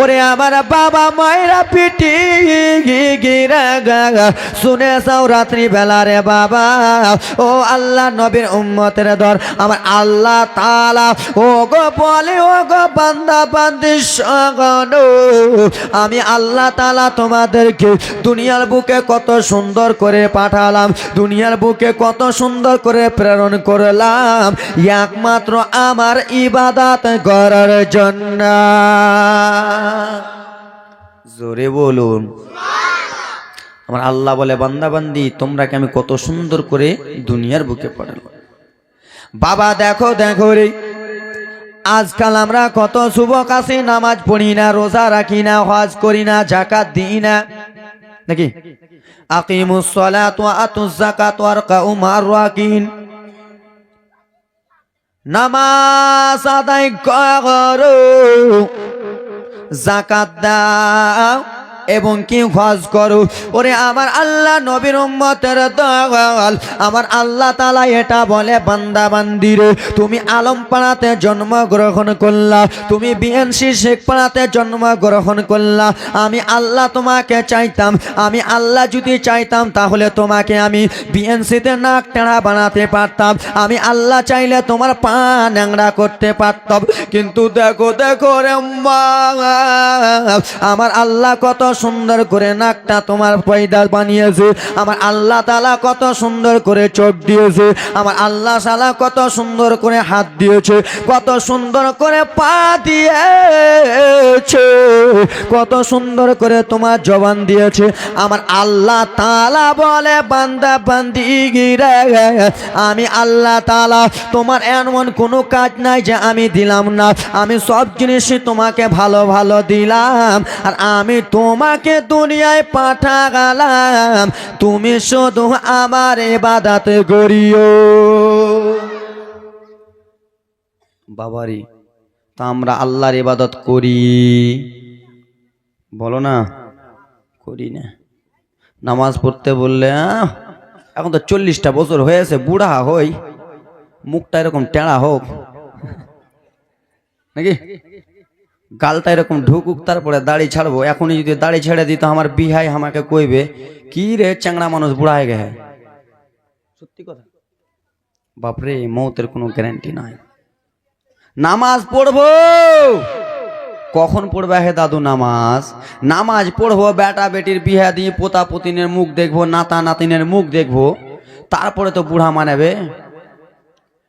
ওরে আমার বাবা মায়েরা পিটি গিরা শুনে যাও রাত্রি বেলা রে বাবা। ও আল্লাহ নবীর উম্মতের দর, আমার আল্লাহ তালা ও গো বলে, ও গো বান্দা, বান্দি সগন আমি আল্লাহ তালা তোমাদেরকে দুনিয়ার বুকে কত সুন্দর করে পাঠালাম, দুনিয়ার বুকে কত সুন্দর করে প্রেরণ করলাম। একমাত্র আমার ইবাদাত করার জন্য। জোরে বলুন। আমার আল্লাহ বলে বান্দাবান্দি তোমরাকে আমি কত সুন্দর করে দুনিয়ার বুকে পাঠালাম। বাবা, দেখো দেখো রে। আজকাল আমরা কত যুবক আছি, নামাজ পড়ি না, রোজা রাখি না, হজ করি না জাকাত দিই না। নাকি? আকিমুস সালাত ওয়া আতুজ যাকাত ওয়ারকাউ মার রাকিন। নামাজ আদায় করো। জাকাত দাও। এবং কি হজ করো? ওরে আমার আল্লাহ নবীর উম্মতের দল আমার আল্লাহ তালা এটা বলে, বান্দা বান্দিরে, তুমি আলম পাড়াতে জন্মগ্রহণ করলা, তুমি বিএনসি শেখ পাড়াতে জন্মগ্রহণ করলা। আমি আল্লাহ তোমাকে চাইতাম, আমি আল্লাহ যদি চাইতাম, তাহলে তোমাকে আমি বিএনসিতে নাক টেড়া বানাতে পারতাম। আমি আল্লাহ চাইলে তোমার পা ন্যাংরা করতে পারতাম। কিন্তু দেখো দেখো রে আমার আল্লাহ কত সুন্দর করে নাকটা তোমার পয়দা বানিয়েছে। আমার আল্লাহ তালা কত সুন্দর করে চোখ দিয়েছে। আমার আল্লাহ সালা কত সুন্দর করে হাত দিয়েছে। কত সুন্দর করে পা দিয়েছে। কত সুন্দর করে তোমার জবান দিয়েছে। আমার আল্লাহ তালা বলে, বান্দা বান্দি গিরে আমি আল্লাহ তালা তোমার এমন কোনো কাজ নাই যে আমি দিলাম না। আমি সব জিনিসই তোমাকে ভালো ভালো দিলাম। আর আমি তোমাকে দুনিয়ায় পাঠা গেলাম তুমি শুধু আমার এবাদাত করিও। বাবারি, তা আমরা আল্লাহর ইবাদত করি। বলো না, করি না। নামাজ পড়তে বললে এখন তো চল্লিশটা বছর হয়েছে, বুড়া হই। মুখটা এরকম টেড়া হোক। নাকি? গালটা এরকম ঢুকুক তারপরে দাড়ি ছাড়বো। এখনই যদি দাড়ি ছেড়ে দিত আমার বিহাই আমাকে কইবে কি রে চ্যাংড়া মানুষ বুড়া হয়ে গেছে? সত্যি কথা? বাপরে মৌতের কোনো গ্যারান্টি নাই। নামাজ পড়ব! কখন পড়বে হে দাদু নামাজ? নামাজ পড়ব বেটা বেটির বিহা দিয়ে পোতা পুতিনের মুখ দেখব নাতা নাতিনের মুখ দেখব। তারপরে তো বুড়া মানাবে।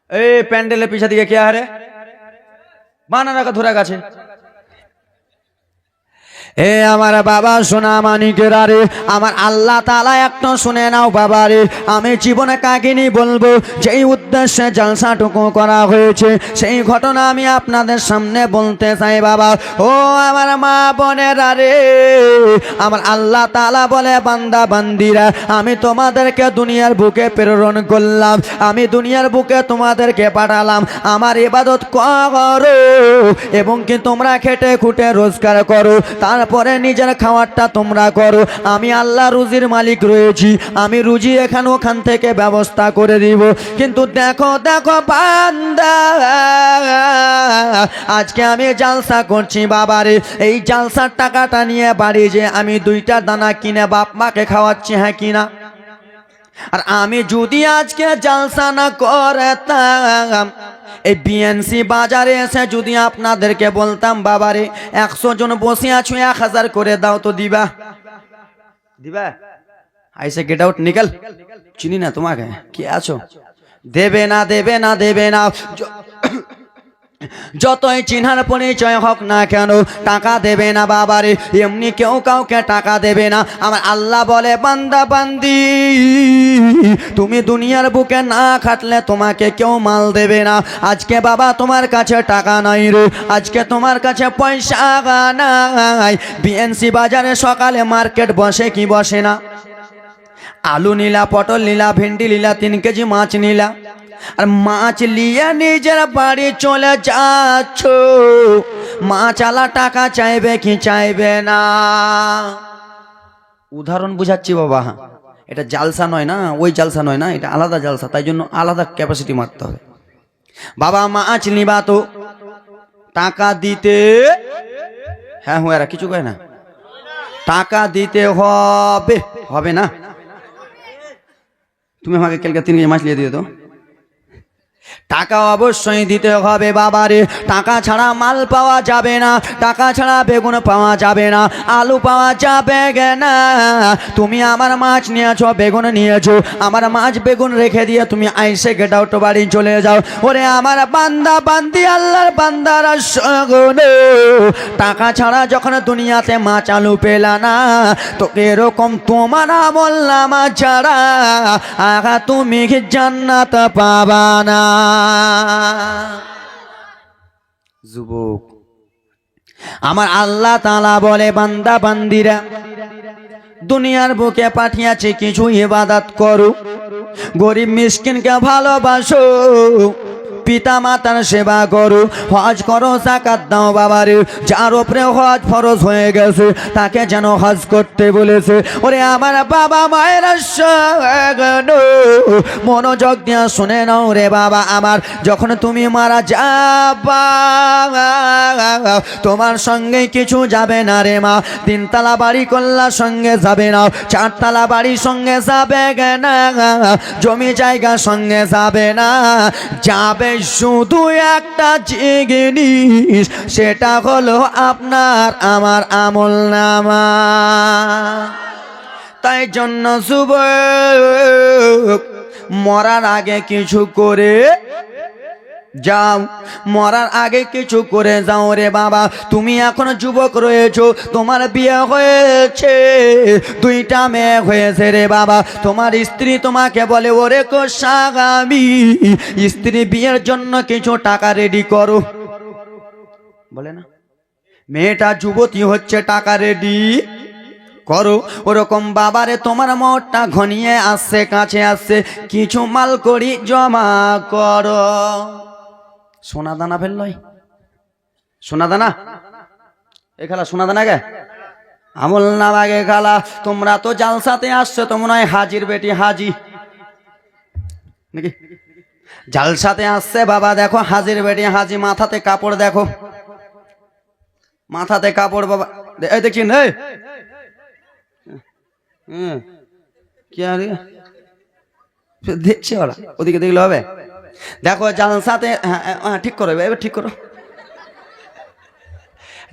এই প্যান্ডেলের পিছা দিকে কে হারে বানা রাখা ধরে গেছে। এ আমার বাবা সোনা মানিকের আরে, আমার আল্লাহ তালা একটা শুনে নাও বাবা রে, আমি জীবনে কাকিনি বলব, যেই উদ্দেশ্যে জলসাটুকু করা হয়েছে, সেই ঘটনা আমি আপনাদের সামনে বলতে চাই বাবা। ও আমার মা বোনের আরে, আমার আল্লাহ তালা বলে, বান্দা বান্দিরা, আমি তোমাদেরকে দুনিয়ার বুকে প্রেরণ করলাম, আমি দুনিয়ার বুকে তোমাদেরকে পাঠালাম, আমার ইবাদত করো, এবং কি তোমরা খেটে খুটে রোজগার করো তারপরে নিজের খাওয়ারটা তোমরা করো। আমি আল্লাহ রুজির মালিক রয়েছি। আমি রুজি এখান ওখান থেকে ব্যবস্থা করে দিব। কিন্তু দেখো দেখো বান্দা, আজকে আমি জালসা করছি বাবারে। এই জালসার টাকাটা নিয়ে বাড়ি যে আমি দুইটা দানা কিনে বাপ মাকে খাওয়াচ্ছি হ্যাঁ কিনা আর আমি যদি আজকে জালসা না করতাম এই বিএনসি বাজারে এসে যদি আপনাদেরকে বলতাম বাবারে একশো জন বসে আছো এক হাজার করে দাও তো দিবা। দিবা? আইসে গেট আউট নিকাল। চিনি না তোমাকে? কি আছো? দেবে না দেবে না দেবে না। য- যতই চিনহার পরিচয় হোক না কেন, টাকা দেবে না বাবারে। এমনি কেউ কাউকে টাকা দেবে না। আমার আল্লাহ বলে, বান্দা, বান্দি, তুমি দুনিয়ার বুকে না খাটলে তোমাকে কেউ মাল দেবে না। আজকে বাবা তোমার কাছে টাকা নাই রে। আজকে তোমার কাছে পয়সা নাই। বিএনসি বাজারে সকালে মার্কেট বসে কি বসে না? আলু নিলা, পটল নিলা, ভেন্ডি নিলা, তিন কেজি মাছ নিলা। আর মাছ নিয়ে নিজের বাড়ি চলে যাচ্ছ। মাছ আলা টাকা চাইবে কি চাইবে না? উদাহরণ বুঝাচ্ছি বাবা। এটা জালসা নয় না? ওই জালসা নয় না? এটা আলাদা জালসা, তাই জন্য আলাদা ক্যাপাসিটি মারতে হবে। বাবা, মাছ নিবা তো। টাকা দিতে হ্যাঁ হুয়ারা কিছু কয় না? টাকা দিতে হবে। হবে না? তুমি আমাকে কালকে তিন কেজি মাছ নিয়ে দিয়ে দাও টাকা অবশ্যই দিতে হবে বাবারে। টাকা ছাড়া মাল পাওয়া যাবে না। টাকা ছাড়া বেগুন পাওয়া যাবে না। আলু পাওয়া যাবে না। তুমি আমার মাছ নিয়েছো, বেগুন নিয়েছো। আমার মাছ বেগুন রেখে দিয়ে তুমি আইসে গেট আউট বাড়ি চলে যাও। ওরে আমার বান্দা, বান্দি, আল্লাহর বান্দারা টাকা ছাড়া যখন দুনিয়াতে মাছ আলু পেলা না তো এরকম তোমার নামা ছাড়া আগা তুমি জান্নাত পাবা না। যুবক, আমার আল্লাহ তালা বলে, বান্দা, বান্দিরা, দুনিয়ার বুকে পাঠিয়েছে কিছু ইবাদত করো। গরিব মিসকিনকে ভালোবাসো। পিতা মাতার সেবা করো, হজ করো জাকাত দাও বাবারে। যার ওপরে হজ ফরজ হয়ে গেছে, তাকে যেন হজ করতে বলেছে। ওরে আমার বাবা মায়ের মনোযোগ দিয়া শুনে নাও রে বাবা আমার। যখন তুমি মারা যাবা, তোমার সঙ্গে কিছু যাবে না রে মা। তিনতলা বাড়ি কল্লা সঙ্গে যাবে না, চারতলা বাড়ির সঙ্গে যাবে না, জমি জায়গা সঙ্গে যাবে না। যাবে শুধু একটা জিনিস, সেটা হলো আপনার আমার আমল নামা। তাই জন্য শুভ মরার আগে কিছু করে যাও, মরার আগে কিছু করে যাও রে বাবা। তুমি এখন যুবক রয়েছো, তোমার বিয়ে হয়েছে। দুইটা মেয়ে হয়েছে রে বাবা। তোমার স্ত্রী তোমাকে বলে, ওরে কোষাগামী, স্ত্রী বিয়ের জন্য কিছু টাকা রেডি করো। বলে না? মেয়েটা যুবতী হচ্ছে, টাকা রেডি করো। ওরকম বাবারে তোমার মোটটা ঘনিয়ে আসছে, কাছে আসছে। কিছু মাল করি জমা করো। সোনা দানা ফেললই সোনা দানা এ খেলা সোনা দানা গে আমল না বাগে খালা, তোমরা তো জালসাতে আসছো তো মনে হয় হাজির বেটি হাজি। নাকি? জালসাতে আসছে, বাবা দেখো, হাজির বেটি হাজি, মাথাতে কাপড় দেখো। মাথাতে কাপড়, বাবা এই এই। হুম কি আর? দেখছে ওরা, ওদিকে দেখলে হবে? দেখো জালসাতে হ্যাঁ হ্যাঁ, ঠিক করো এবার ঠিক করো।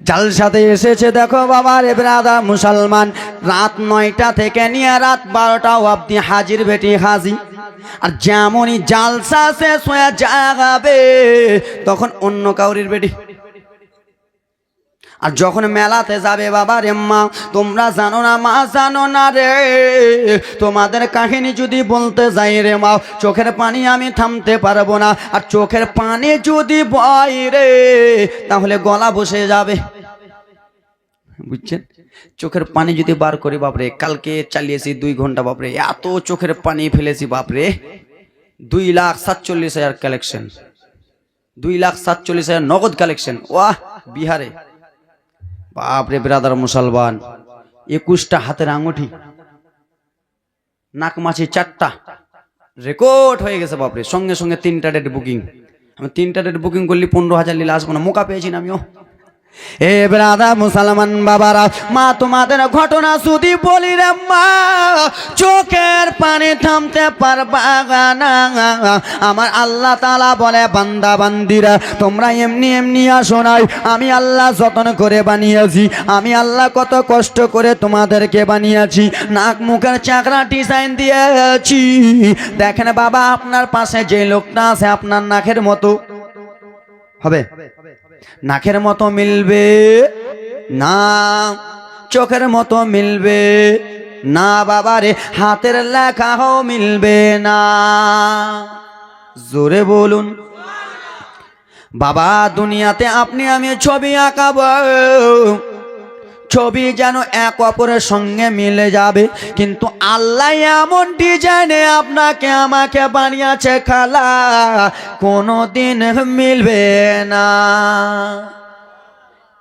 জালসাতে এসেছে দেখো বাবা রে ব্রাদা মুসলমান। রাত নয়টা থেকে নিয়ে রাত বারোটাও আপনি হাজির বেটি হাজি। আর যেমনই জালসা শেষ হয়ে যাবে তখন অন্য কাউরির বেটি। আর যখন মেলাতে যাবে বাবা রে মা, তোমরা জানো না, মা জানো না রে। তোমাদের কাহিনী যদি বলতে যাই রে মা, চোখের পানি আমি থামতে পারব না। আর চোখের পানি যদি বয় রে, তাহলে গলা বসে যাবে। বুঝছেন? চোখের পানি যদি বার করি, বাপরে, কালকে চালিয়েছি দুই ঘণ্টা, বাপরে, এত চোখের পানি ফেলেছি, বাপরে। দুই লাখ সাতচল্লিশ হাজার কালেকশন দুই লাখ সাতচল্লিশ হাজার নগদ কালেকশন ওয়াহ, বিহারে। বাপরে ব্রাদার মুসলমান, একুশটা হাতের আঙুঠি, নাক মাছি চারটা, রেকর্ড হয়ে গেছে বাপরে। সঙ্গে সঙ্গে তিনটা ডেট বুকিং। আমি তিনটা ডেট বুকিং করলি, পনেরো হাজার নিলে আসব না। মোকা পেয়েছি না আমিও। এ ব্রাদা মুসলমান বাবারা, মা তোমাদের ঘটনা শুধু বলি রে মা, চোখের পানি থামতে পারবা আমার আল্লাহ তালা বলে, বান্দা, বান্দিরা, তোমরা এমনি এমনি আসো নাই। আমি আল্লাহ যত্ন করে বানিয়েছি, আমি আল্লাহ কত কষ্ট করে তোমাদেরকে বানিয়েছি। নাক মুখের চাকরা ডিজাইন দিয়েছি। দেখেন বাবা, আপনার পাশে যে লোকটা আছে, আপনার নাকের মতো। হবে? নাকের মতো মিলবে না, চোখের মতো মিলবে না, বাবারে, হাতের লেখাও মিলবে না। জোরে বলুন, বাবা, দুনিয়াতে আপনি আমি ছবি আঁকাবো। ছবি যেন এক অপরের সঙ্গে মিলে যাবে। কিন্তু আল্লাহ এমন ডিজাইনে আপনাকে, আমাকে বানিয়েছে খালা। কোনো দিন মিলবে না।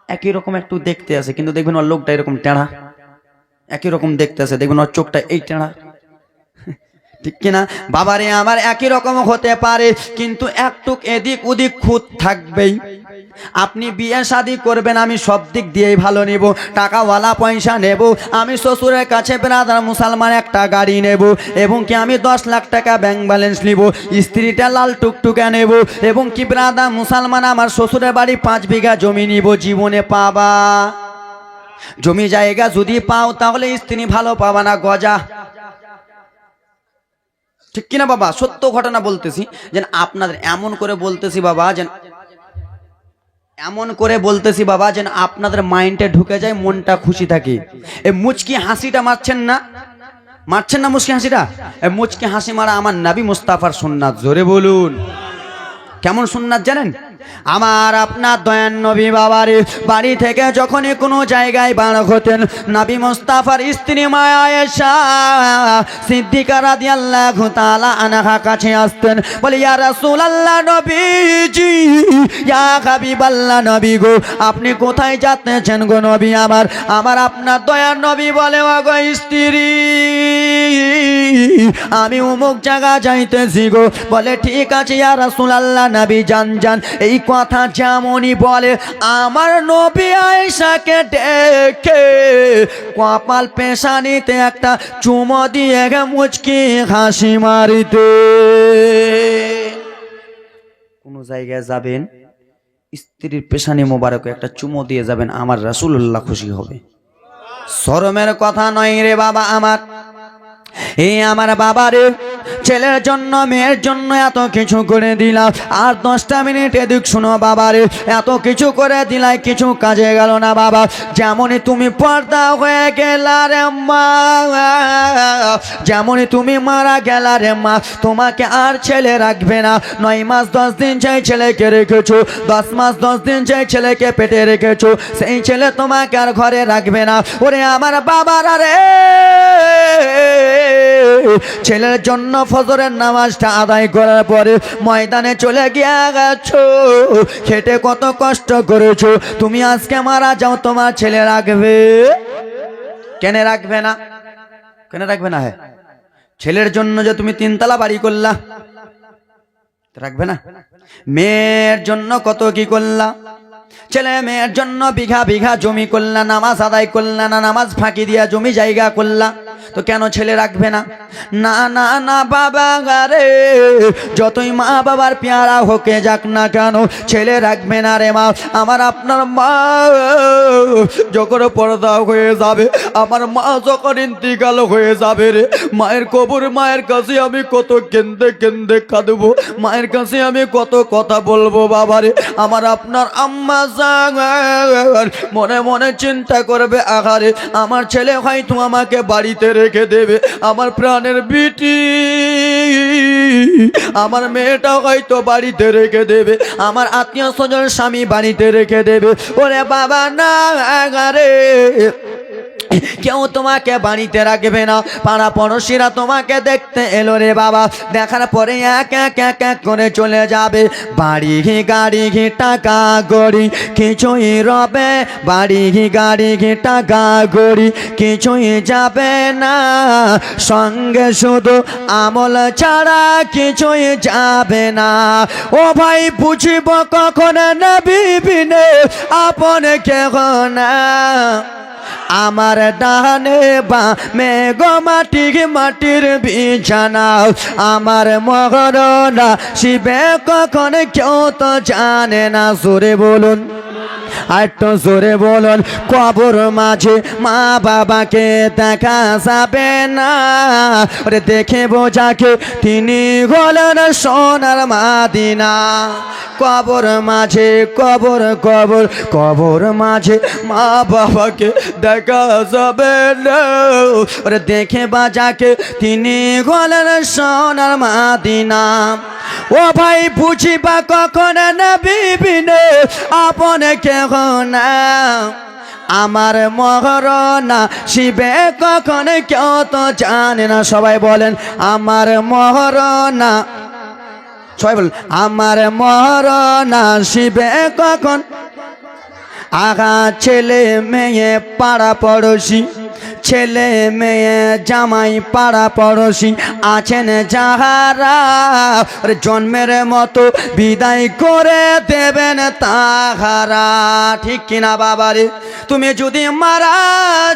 একই রকম একটু দেখতে আছে, কিন্তু দেখবেন ওর লোকটা এরকম টেঁড়া। একই রকম দেখতে আছে, দেখবেন ওর চোখটা এই টেঁড়া। ঠিক কিনা? বাবারে, আমার একই রকম হতে পারে, কিন্তু একটুক এদিক ওদিক খুঁত থাকবেই। আপনি বিয়ে শাদি করবেন, আমি সব দিক দিয়েই ভালো নেব। টাকাওয়ালা পয়সা নেব। আমি শ্বশুরের কাছে ব্রাদার মুসলমান একটা গাড়ি নেব। এবং কি আমি দশ লাখ টাকা ব্যাংক ব্যালেন্স নিব? স্ত্রীটা লাল টুকটুকে নেব। এবং কি ব্রাদার মুসলমান আমার শ্বশুরের বাড়ি পাঁচ বিঘা জমি নিব জীবনে পাবা? জমি জায়গা যদি পাও, তাহলে স্ত্রী ভালো পাবা না, গজা। ঠিক কিনা বাবা? সত্য ঘটনা বলতেছি, যেন আপনাদের এমন করে বলতেছি বাবা, যেন এমন করে বলতেছি বাবা, যেন আপনাদের মাইন্ডে ঢুকে যায়, মনটা খুশি থাকে। এ মুচকি হাসিটা মারছেন না? মারছেন না মুচকি হাসিটা? এ মুচকি হাসি মারা আমার নাবি মুস্তাফার সুন্নাত। জোরে বলুন। কেমন সুন্নাত জানেন? আমার আপনার দয়ান নবী বাবার, বাড়ি থেকে যখনই কোনো জায়গায় বার হতেন, নবী মুস্তাফার স্ত্রী মায়া এসা, সিদ্দিকা রাদিয়াল্লাহু তাআলা আনহা কাছে আসতেন। বলে, ইয়া রাসূলুল্লাহ নবীজি, ইয়া হাবিবাল্লাহ নবী গো, আপনি কোথায় যাচ্ছেন গো নবী আমার? আমার আপনার দয়ার নবী বলে গো স্ত্রী, আমি অমুক জায়গা যাইতেছি গো। বলে, ঠিক আছে, ইয়া রাসূলুল্লাহ নবী, যান যান। এই কথা যেমনই বলে, আমার নবী আয়েশাকে ডেকে কপাল পেশানিতে একটা চুমো দিয়ে গে মুচকি হাসি মারিতে। কোন জায়গায় যাবেন, স্ত্রীর পেশানি মোবারকে একটা চুমো দিয়ে যাবেন, আমার রাসূলুল্লাহ খুশি হবে। শরমের কথা নয় রে বাবা আমার। এই আমার বাবারে ছেলের জন্য, মেয়ের জন্য এত কিছু করে দিলাম আর দশটা মিনিট, এদিক শুনো বাবারে, এত কিছু করে দিলাই, কিছু কাজে গেল না বাবা। যেমনই তুমি পর্দা হয়ে গেলা রে মা, যেমনই তুমি মারা গেলা রে মা, তোমাকে আর ছেলে রাখবে না। নয় মাস, দশ দিন চাই ছেলেকে রেখেছো, দশ মাস, দশ দিন চাই ছেলেকে পেটে রেখেছো, সেই ছেলে তোমাকে আর ঘরে রাখবে না। ওরে আমার বাবারা রে, ছেলের জন্য ফজরের নামাজটা আদায় করার পরে ময়দানে চলে গিয়ে গেছো। খেটে কত কষ্ট করেছ। তুমি আজকে মারা যাও, তোমার ছেলে রাখবে। কেন রাখবে না? কেন রাখবে না হ্যাঁ ছেলের জন্য যে তুমি তিনতলা বাড়ি করলা, রাখবে না? মেয়ের জন্য কত কি করলা? ছেলে মেয়ের জন্য বিঘা বিঘা জমি করলা, নামাজ আদায় করলা না, নামাজ ফাঁকি দিয়া জমি জায়গা করলা। তো কেন ছেলে রাখবে না? না না না, বাবা গারে যতই মা বাবার পেয়ারা হোকে যাক না কেন, ছেলে রাখবে না রে মা। আমার আপনার মা যখন পর্দা হয়ে যাবে, আমার মা যখন ইন্তিকাল হয়ে যাবে রে, মায়ের কবর মায়ের কাছে আমি কত কেন্দে কেন্দে কাঁদবো, মায়ের কাছে আমি কত কথা বলব বাবারে আমার আপনার আম্মা মনে মনে চিন্তা করবে, আহারে, আমার ছেলে হয়তো আমাকে বাড়িতে রেখে দেবে আমার প্রাণের বিটি। আমার মেয়েটাও হয়তো বাড়িতে রেখে দেবে, আমার আত্মীয় স্বজন স্বামী বাড়িতে রেখে দেবে। ওরে বাবা, না রে কেউ তোমাকে বাড়িতে রাখবে না। পাড়া পড়শিরা তোমাকে দেখতে এলো রে বাবা। দেখার পরে এক এক এক এক করে চলে যাবে। বাড়ি ঘি, গাড়ি ঘি, টাকা গড়ি। কিছুই রবে, বাড়ি ঘি, গাড়ি ঘি, টাকা গড়ি। কিছুই যাবে না। সঙ্গে শুধু আমল ছাড়া কিছুই যাবে না। ও ভাই, বুঝিব কখন নবী বিনে আপন কেহ না। আমার ডানে বা মে গো মাটি মাটির বিছানা। আমার মহরনা শিবে কখন কেউ তো জানে না সুরে বলুন। আর তো জোরে বলুন, কবর মাঝে মা বাবাকে দেখা যাবে না? ওরে দেখে বোঝাকে তিনি হলেন সোনার মাদিনা। কবর মাঝে, কবর কবর কবর মাঝে মা বাবাকে দেখা যাবে না? ওরে দেখে বাজাকে তিনি হলেন সোনার মাদিনা। ও ভাই, বুঝিবা কখন না বিবিনে আপন না আমার মহরনা শিবে কখন কেউ তো জানে না। সবাই বলেন, আমার মহরনা সবাই বলেন, আমার মহরনা শিবে কখন? আগা ছেলে মেয়ে পাড়া পড়োশি। ছেলে মেয়ে জামাই পাড়া পড়শি আছেন যাহারা জন্মের মতো বিদায় করে দেবেন তাহারা। ঠিক কিনা বাবারে? তুমি যদি মারা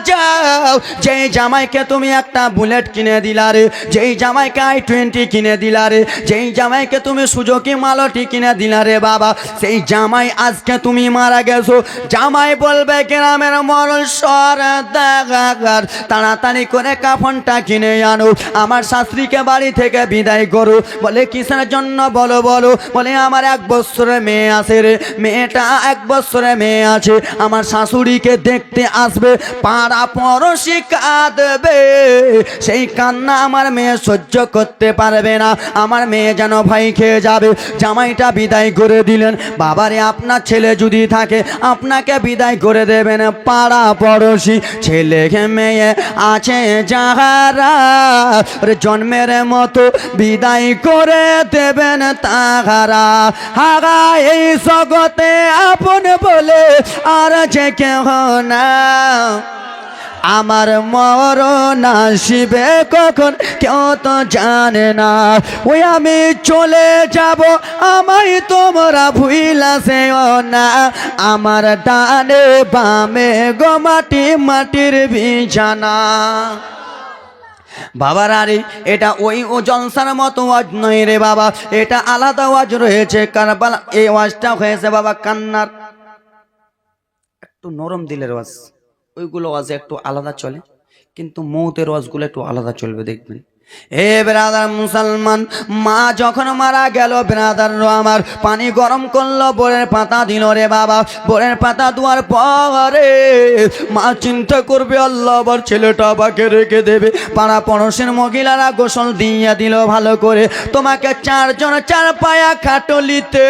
যাও, যেই জামাইকে তুমি একটা বুলেট কিনে দিলা রে, যেই জামাইকে আই টোয়েন্টি কিনে দিলা রে, যেই জামাইকে তুমি সুযোগী মালটি কিনে দিলা রে বাবা, সেই জামাই আজকে তুমি মারা গেছো। জামাই বলবে, গ্রামের মরণ সর দেখার তাড়াতাড়ি করে কাফনটা কিনে আনো। আমার শাস্ত্রীকে বাড়ি থেকে বিদায় করো। বলে, কিসের জন্য? বলো বলো। বলে, আমার এক বছরের মেয়ে আছে রে। মেয়েটা এক বছরের মেয়ে আছে। আমার শাশুড়িকে দেখতে আসবে, পাড়া পড়শি কাঁদবে। সেই কান্না আমার মেয়ে সহ্য করতে পারবে না। আমার মেয়ে যেন ভাই খেয়ে যাবে। জামাইটা বিদায় করে দিলেন। বাবারে, আপনার ছেলে যদি থাকে, আপনাকে বিদায় করে দেবেন পাড়া পড়শি। ছেলে মেয়ে আছে যাহারা জন্মের মতো বিদায় করে দেবেন তাহারা। হাগা এই জগতে আপন বলে আর যে কেহ না। আমার মরণ আসিবে কখন? কেউ তো জানে না। ওই আমি চলে যাব, আমায় তোমরা ভুইলা সেও না। আমার ডানে বামে গো মাটি, মাটির বিছানা। বাবার আরে এটা ওই ও জলসার মতো ওয়াজ নয় রে বাবা। এটা আলাদা ওয়াজ রয়েছে, কারবালা, এই ওয়াজটা হয়েছে বাবা কান্নার। একটু নরম দিলের ওয়াজ। ওইগুলো ওয়াজে একটু আলাদা চলে কিন্তু মৌতের ওয়াজগুলো একটু আলাদা চলবে দেখবেন। হে ব্রাদার মুসলমান, মা যখন মারা গেল ব্রাদার আমার পানি গরম করল, বোরের পাতা দিল রে বাবা, বোরের পাতা দেওয়ার পরে মা চিন্তা করবে, আল্লাহ আবার ছেলেটা বাকে রেখে দেবে। পাড়া পড়োশের মহিলারা গোসল দিয়ে দিল ভালো করে, তোমাকে চারজন চার পায়া খাটলিতে,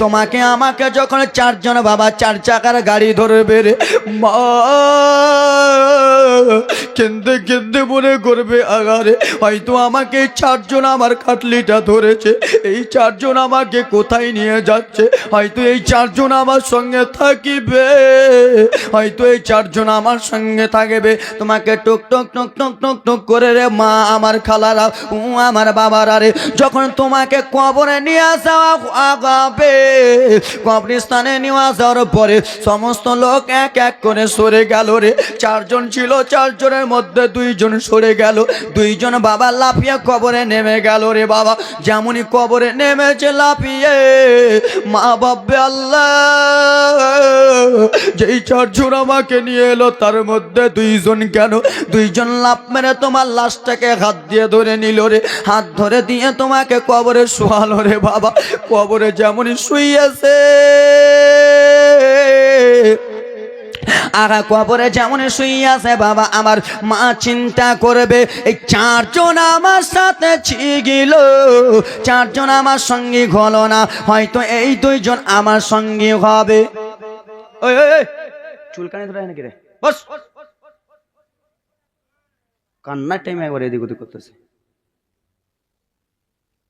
তোমাকে আমাকে যখন চারজন বাবা চার চাকার গাড়ি ধরবে রে, মা কেন্দে কেন্দে মনে করবে আগারে হয়তো আমাকে চারজন আমার কাটলিটা ধরেছে। এই চারজন আমাকে কোথায় নিয়ে যাচ্ছে? হয়তো এই চারজন আমার সঙ্গে থাকিবে। হয়তো এই চারজন আমার সঙ্গে থাকবে। তোমাকে টুক টক টক টক টক টক করে রে মা, আমার খালারা, উ আমার বাবারা রে। যখন তোমাকে কবরে নিয়ে আসা আগাবে, কবরস্থানে নিয়ে আসার পরে সমস্ত লোক এক এক করে সরে গেল রে। চারজন ছিল, চারজনের মধ্যে দুইজন সরে গেল। দুইজন বাবা লাফিয়ে কবরে নেমে গেল রে বাবা। যেমনই কবরে নেমেছে লাফিয়ে, মা ভাববে, আল্লাহ, যেই চারজন আমাকে নিয়ে এলো, তার মধ্যে দুইজন কেন? দুইজন লাফ মেরে তোমার লাশটাকে হাত দিয়ে ধরে নিল রে। হাত ধরে দিয়ে তোমাকে কবরে শোয়ালো রে বাবা। কবরে যেমনই শুইয়াছে আগা কবরে যেমন শুইয়াছে বাবা, আমার মা চিন্তা করবে, এই চারজন আমার সাথে ছিগিল, চারজন আমার সঙ্গী হলো না, হয়তো এই দুইজন আমার সঙ্গী হবে। চুলকানি ধরে নাকি রে? বস। কান্নার টাইমে একবার এদিক ওদিক করতেছে।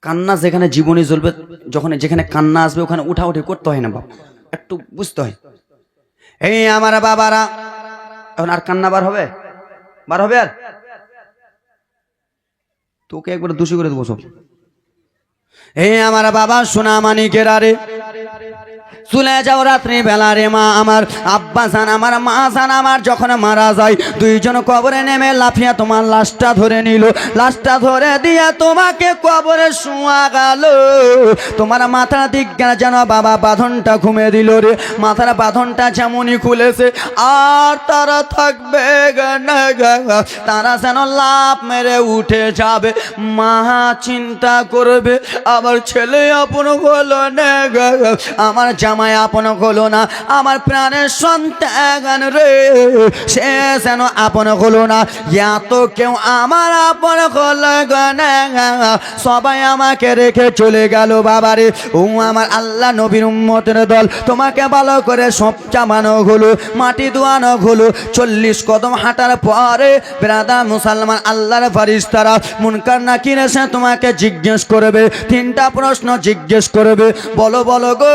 কান্না যেখানে জীবনে জ্বলবে যখন যেখানে কান্না আসবে, ওখানে উঠা উঠি করতে হয় না বাবা একটু বুঝতে হয়। এই আমার বাবারা। এখন আর কান্না বার হবে? বার হবে আর? তোকে একবার দোষী করে দেবো সব। এই আমার বাবা সোনা মানিকের আরে। চলে যাও রাত্রি বেলা রে মা, আমার আব্বা সান আমার মা সান আমার যখন মারা যায়, দুইজন কবরে নেমে লাফিয়া তোমার লাশটা ধরে নিল লাশটা ধরে দিয়া তোমাকে কবরে শোয়া গেল তোমার মাথার দিক যেন বাবা বাঁধনটা ঘুমে দিল রে মাথার বাঁধনটা যেমনই খুলেছে, আর তারা থাকবে। তারা যেন লাভ মেরে উঠে যাবে মা চিন্তা করবে, আমার ছেলে আপন হলো না। আমার জামাই আপন হলো না। আমার প্রাণের সন্তান রে, সে যেন আপন হলো না। এত কেউ আমার আপন হলো না। সবাই আমাকে রেখে চলে গেল বাবারে। ও আমার আল্লাহ নবীর উম্মতের দল, তোমাকে ভালো করে সব চামানো হলো মাটি দোয়ানো হলো চল্লিশ কদম হাঁটার পরে বেড়াদা মুসলমান আল্লাহর ফারিস্তারা মুনকার না কিনেছে তোমাকে জিজ্ঞেস করবে, তিনটা প্রশ্ন জিজ্ঞেস করবে। বলো বলো গো।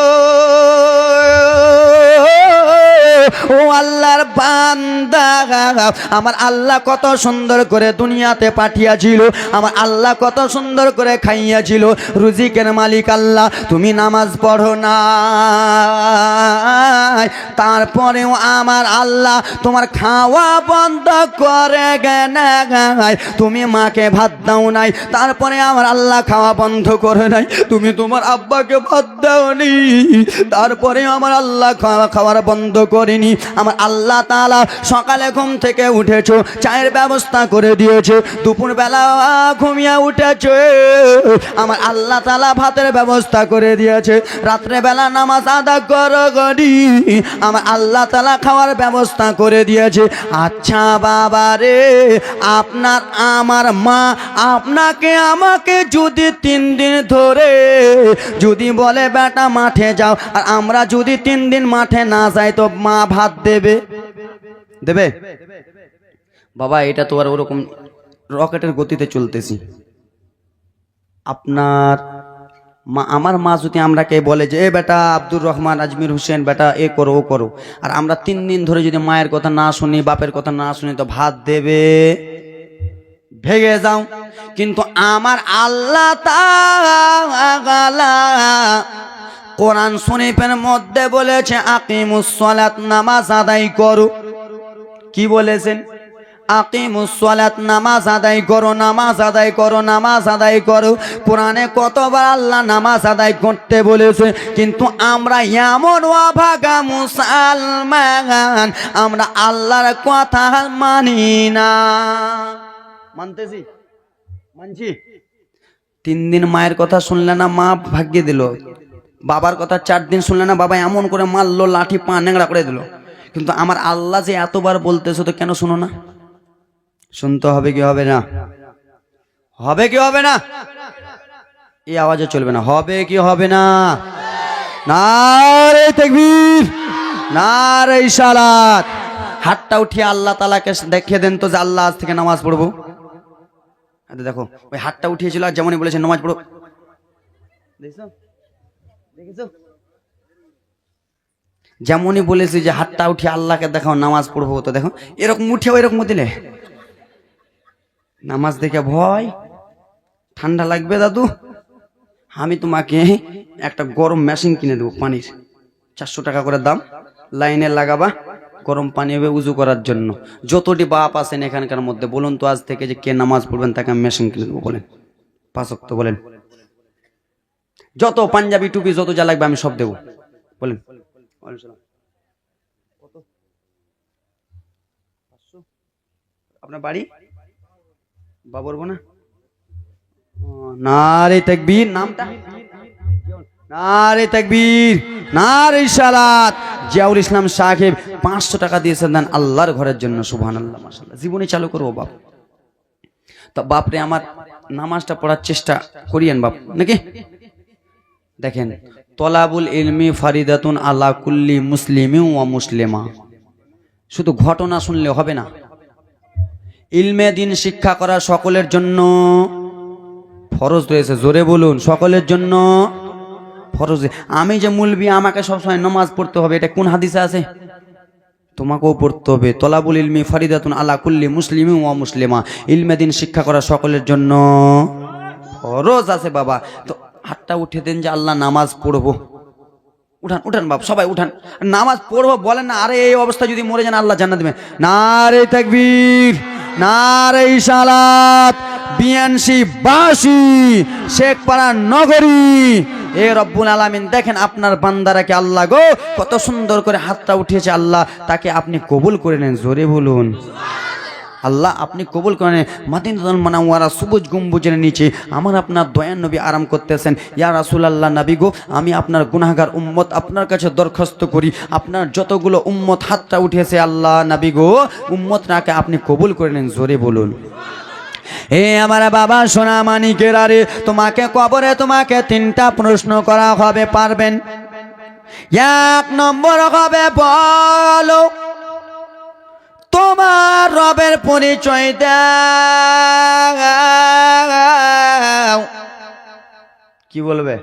ও আল্লাহর বান্দা। আমার আল্লাহ কত সুন্দর করে দুনিয়াতে পাঠিয়েছিল। আমার আল্লাহ কত সুন্দর করে খাইয়াছিল। রুজিকের মালিক আল্লাহ, তুমি নামাজ পড়ো না। তারপরেও আমার আল্লাহ তোমার খাওয়া বন্ধ করে গেনায় তুমি মাকে ভাত দাও নাই। তারপরে আমার আল্লাহ খাওয়া বন্ধ করে নাই। তুমি তোমার আব্বাকে ভাত দাওনি। তারপরে আমার আল্লাহ খাওয়া খাওয়ার বন্ধ করেনি। আমার আল্লাহ তালা সকালে ঘুম থেকে উঠেছো, চায়ের ব্যবস্থা করে দিয়েছে, দুপুরবেলা ঘুমিয়ে উঠেছে। আমার আল্লাহ তালা ভাতের ব্যবস্থা করে দিয়েছে, রাত্রেবেলা নামাজ আদা করো আমার আল্লাহ তালা খাওয়ার ব্যবস্থা করে দিয়েছে। আচ্ছা বাবা রে, আপনার আমার মা আপনাকে আমাকে যদি তিন দিন ধরে যদি বলে, বেটা, মাঠে যাও। আর আমরা যদি তিন দিন মাঠে না যাই, তো মা ভাত দেবে। দেবে? বাবা, এটা তো আর ওরকম রকেটের গতিতে চলতেছি। আপনার মা, আমার মা যদি আমরাকে বলে যে, এ বেটা আব্দুর রহমান, আজমির হোসেন, বেটা, এ করো, ও করো। আর আমরা তিন দিন ধরে যদি মায়ের কথা না শুনি, বাপের কথা না শুনি, তো ভাত দেবে? ভেগে যাও। কিন্তু আমার আল্লাহ কোরআন শরীফের মধ্যে বলেছে, আকিমুস সালাত, নামাজ আদায় করো। কি বলেছেন? আকিমুস সালাত, নামাজ আদায় করো, নামাজ আদায় করো, নামাজ আদায় করো। কোরআনে কতবার আল্লাহ নামাজ আদায় করতে বলেছে, কিন্তু আমরা এমন অভাগা মুসলমান, আমরা আল্লাহর কথা মানি না। মানতেছি? মানছি? তিন দিন মায়ের কথা শুনলে না মা ভাগ্যে দিল। বাবার কথা চার দিন শুনলে না বাবা এমন করে মারলো, লাঠি, পা ন্যাংড়া করে দিল। কিন্তু আমার আল্লাহ যে এতবার বলতেছো তো কেন শুনো না? শুনতে হবে কি হবে না? হবে কি হবে না? এই আওয়াজে চলবে না। হবে কি হবে না? না রে না রে হাতটা উঠিয়ে আল্লাহ তালাকে দেখিয়ে দেন তো যে আল্লাহ আজ থেকে নামাজ পড়ব। দেখো, ওই হাতটা উঠিয়েছিল আর যেমনই বলেছে নামাজ পড়ো। দেখছ? যেমনই বলেছি যে হাতটা উঠিয়ে আল্লাহকে দেখাও, নামাজ পড়ব তো দেখো, এরকম উঠে এরকম দিলে। নামাজ দেখে ভয়, ঠান্ডা লাগবে দাদু? আমি তোমাকে একটা গরম মেশিন কিনে দেবো পানির। চারশো টাকা করে দাম। লাইনে লাগাবা, গরম পানি হবে উজু করার জন্য। যতটি বাপ আছেন এখানকার মধ্যে, বলুন তো আজ থেকে যে কে নামাজ পড়বেন, তাকে আমি মেশিন কিনে দেবো বলেন। পাঁচক তো বলেন। যত পাঞ্জাবি টুপি যত যা লাগবে আমি সব দেবো। বলেন। আপনার বাড়ি? বা বলব না ও, নারে তাকবীর নামটা? নারে তাকবীর নারে সালাত জিয়াউল ইসলাম সাহেব পাঁচশো টাকা দিয়েছেন দেন আল্লাহর ঘরের জন্য সুবহান আল্লাহ মাসাল্লাহ জীবনে চালু করব বাপ। তা বাপরে আমার নামাজটা পড়ার চেষ্টা করিয়েন বাপ নাকি? দেখেন, তলাবুল ইলমি ফারিদাতুন আলা কুল্লি মুসলিমি ওয়া মুসলিমা। শুধু ঘটনা শুনলে হবে না। ইলমে দিন শিক্ষা করা সকলের জন্য ফরজ রয়েছে। জোরে বলুন, সকলের জন্য ফরজ। আমি যে মুলবি, আমাকে সবসময় নামাজ পড়তে হবে, এটা কোন হাদিসে আছে? তোমাকেও পড়তে হবে। তলাবুল ইলমি ফারিদাতুন আলা কুল্লি মুসলিমি ওয়া মুসলিমা। ইলমে দিন শিক্ষা করা সকলের জন্য ফরজ আছে বাবা। তো হাতটা উঠে দেন যে আল্লাহ নামাজ পড়ব। উঠান উঠান বাপ, সবাই উঠান। নামাজ পড়ব বলেন না, আরে এই অবস্থা যদি মরে যান, আল্লাহ জান্নাত দেবেন। না রে তাকবীর না রে ইশালাত বিয়ানসি বাসি শেখপাড়া নগরী। এ রব্বুল আলামিন, দেখেন আপনার বান্দারাকে আল্লাহ গো, কত সুন্দর করে হাতটা উঠিয়েছে আল্লাহ, তাকে আপনি কবুল করে নেন, জোরে বলুন। আল্লাহ আপনি কবুল করেন। মাদিনাতুল মানাওয়ারা সবুজ গম্বুজের নিচে আমার আপনার দয়ান নবী আরাম করতেছেন। ইয়া রাসূলুল্লাহ নবী গো, আমি আপনার গুনাহগার উম্মত আপনার কাছে দরখাস্ত করি। আপনার যতগুলো উম্মত হাতটা উঠেছে আল্লাহ নবী গো উম্মত নাকে আপনি কবুল করে নেন, জোরে বলুন। এ আমার বাবা সোনা মানিকের আরে, তোমাকে কবরে তোমাকে তিনটা প্রশ্ন করা হবে, পারবেন? এক নম্বর হবে বলো তোমার রবের পরিচয় দাও। কি বলবে?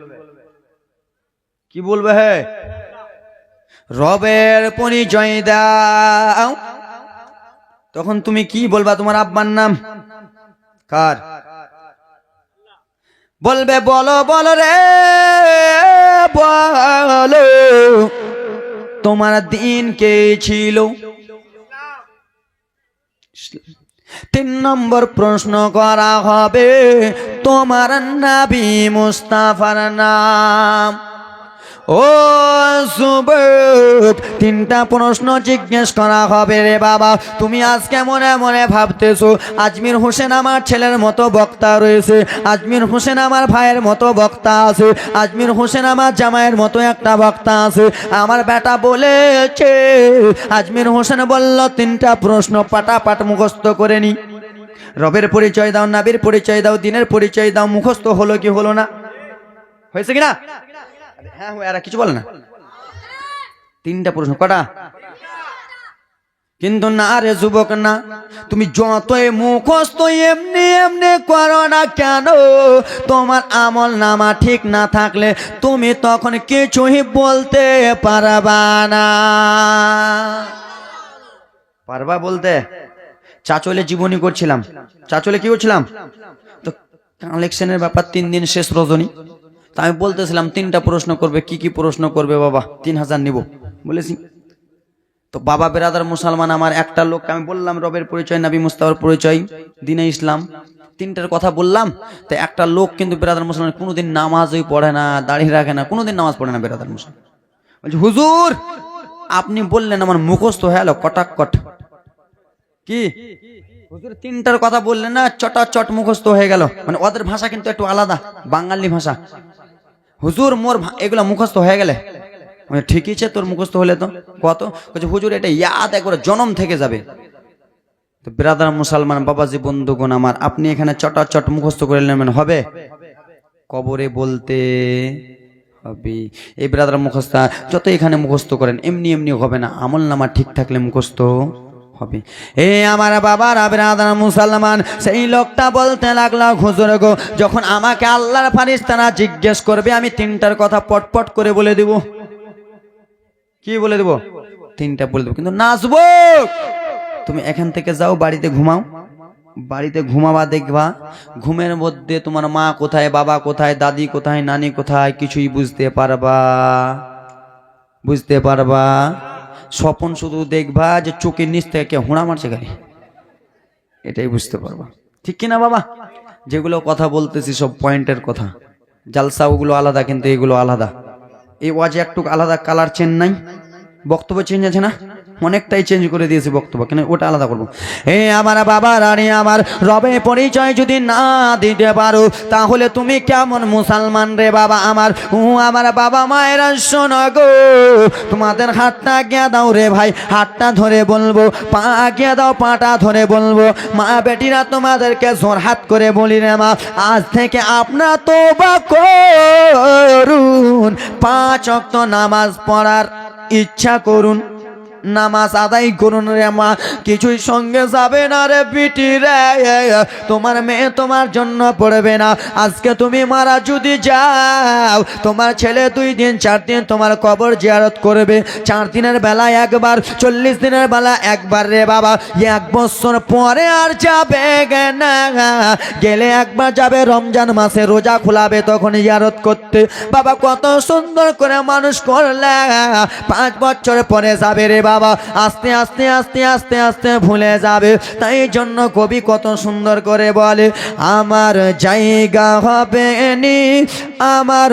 কি বলবে হে? রবের পরিচয় দাও। তখন তুমি কি বলবা? তোমার আব্বার নাম? কার? বলবে, বলো বলো রে, বলো। তোমার দিন কে ছিল? তিন নম্বর প্রশ্ন করা হবে তোমার নাবি মুস্তাফার নাম। ও যুবক তিনটা প্রশ্ন জিজ্ঞেস করা হবে রে বাবা। তুমি আজকে মনে মনে ভাবতেছো, আজমির হোসেন আমার ছেলের মতো বক্তা রয়েছে, আজমির হোসেন আমার ভাইয়ের মতো বক্তা আছে, আজমির হোসেন আমার জামাইয়ের মতো একটা বক্তা আছে। আমার বেটা বলেছে, আজমির হোসেন বলল, তিনটা প্রশ্ন পাটাপাট মুখস্থ করে নি। রবের পরিচয় দাও, নাবির পরিচয় দাও, দিনের পরিচয় দাও, মুখস্থ হলো কি হলো না? হয়েছে কিনা? হ্যাঁ এরা কিছু বলে না। তিনটা প্রশ্ন, কটা? কিন্তু না রে যুবক, না। তুমি যতই মুখস্থ, এমনি এমনি করো না কেন? তোমার আমল নামা ঠিক না থাকলে তুমি তখন কিছুই বলতে পারবা না। পারবা বলতে? চাচলে জীবনী করছিলাম। চাচলে কি করছিলাম? তো কালেকশনের ব্যাপার তিন দিন শেষ রজনী। তা আমি বলতেছিলাম, তিনটা প্রশ্ন করবে, কি কি প্রশ্ন করবে বাবা? তিন হাজার নিব। বলেছি। তো বাবা বেরাদার মুসলমান, আমার একটা লোককে আমি বললাম, রবের পরিচয়, নাবি মুস্তাফার পরিচয়, দিনে ইসলাম। তিনটার কথা বললাম, তো একটা লোক কিন্তু বেরাদার মুসলমান, কোনোদিন নামাজই পড়ে না, দাঁড়িয়ে রাখে না, কোনোদিন নামাজ পড়ে না বেরাদার মুসলমান। বলছি, হুজুর, আপনি বললেন আমার মুখস্থ হয়ে গেল কটাক কট কি? হুজুর, তিনটার কথা বললেন না চটা চট মুখস্থ হয়ে গেল। মানে ওদের ভাষা কিন্তু একটু আলাদা, বাঙালি ভাষা। হুজুর, মোর এগুলা মুখস্থ হয়ে গেলে? ঠিকই আছে, তোর মুখস্থ হলে তো। কত বলছে হুজুর, এটা ইয়াদ একবার জনম থেকে যাবে। তো বিরাদার মুসলমান, বাবাজি, বন্ধুগণ আমার, আপনি এখানে চটা চট মুখস্থ করে নেবেন, হবে? কবরে বলতে হবে। এই বিরাদার মুখস্থ যত এখানে মুখস্থ করেন, এমনি এমনি হবে না। আমল নামা ঠিক থাকলে মুখস্থ। হবে। এ আমার বাবার আবিরাদার মুসলমান, সেই লোকটা বলতে লাগল, হুজুর গো, যখন আমাকে আল্লাহর ফারিস্তানা জিজ্ঞেস করবে, আমি তিনটার কথা পটপট করে বলে দেব। কি বলে দেব? তিনটা বলে দেবো। কিন্তু নাচবো! তুমি এখান থেকে যাও, বাড়িতে ঘুমাও। বাড়িতে ঘুমাবা, দেখবা, ঘুমের মধ্যে তোমার মা কোথায়, বাবা কোথায়, দাদি কোথায়, নানি কোথায়, কিছুই বুঝতে পারবা। বুঝতে পারবা? স্বপন শুধু দেখবা যে চোখের নিচ থেকে কে হুঁড়া মারছে গাড়ি এটাই বুঝতে পারবা। ঠিক কিনা বাবা? যেগুলো কথা বলতেছি সব পয়েন্টের কথা। জালসা ওগুলো আলাদা, কিন্তু এগুলো আলাদা। এই ওয়াজে একটু আলাদা কালার চেন নাই। বক্তব্য চেঞ্জ আছে না? অনেকটাই চেঞ্জ করে দিয়েছি বক্তব্য কেন ওটা আলাদা করব। হে আমার বাবা রানী, আমার রবে পরিচয় যদি না দিতে পারো, তাহলে তুমি কেমন মুসলমান রে বাবা আমার? ও আমার বাবা মায়ের, শোন গো, তোমাদের হাতটা গিয়া দাও রে ভাই, হাতটা ধরে বলব, পা গিয়া দাও, পাটা ধরে বলব। মা বেটিরা তোমাদেরকে জোর হাত করে বলি রে মা, আজ থেকে আপনার তো বা করুন, পাঁচ অক্ত নামাজ পড়ার ইচ্ছা করুন। নামাজ আদায় করুন রে মা। কিছুই সঙ্গে যাবে না রে পিটি রে। তোমার মেয়ে তোমার জন্য পড়বে না। আজকে তুমি মারা যদি যাও, তোমার ছেলে দুই দিন, চার দিন তোমার কবর জিয়ারত করবে। চার দিনের বেলা একবার, চল্লিশ দিনের বেলা একবার রে বাবা। এক বছর পরে আর যাবে না। গেলে একবার যাবে, রমজান মাসে রোজা খোলাবে তখন জিয়ারত করতে। বাবা কত সুন্দর করে মানুষ করলে। পাঁচ বছর পরে যাবে রে বাবা। আস্তে আস্তে আস্তে আস্তে আস্তে ভুলে যাবে। তাই জন্য কবি কত সুন্দর করে বলে, আমার জায়গা হবে নি, আমার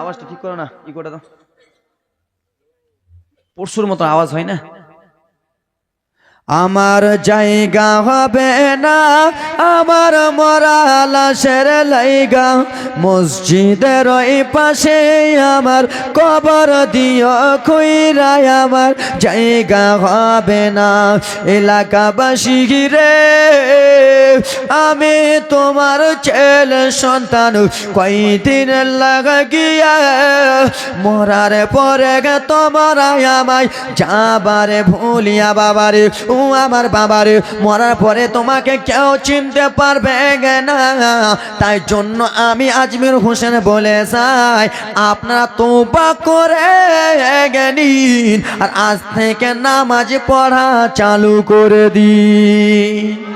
আওয়াজটা ঠিক করো না, ই করে দাও। পরশুর মতো আওয়াজ হয় না? আমার জায়গা হবে না, আমার মরা লাশের লাইগা। মসজিদের ওই পাশে আমার কবর দিও খুইরাই আমার জায়গা হবে না। এলাকাবাসী রে আমি তোমার ছেলে সন্তান, কয়দিন লাগা গিয়া মরার পরে গে তোমার আমায় যাবারে ভুলিয়া বাবারে আমার বাবার। মরার পরে তোমাকে কেউ চিনতে পারবে না। তাই জন্য আমি আজমির হোসেন বলে যাই, আপনারা তোবা করে নিন আর আজ থেকে নামাজ পড়া চালু করে দিন।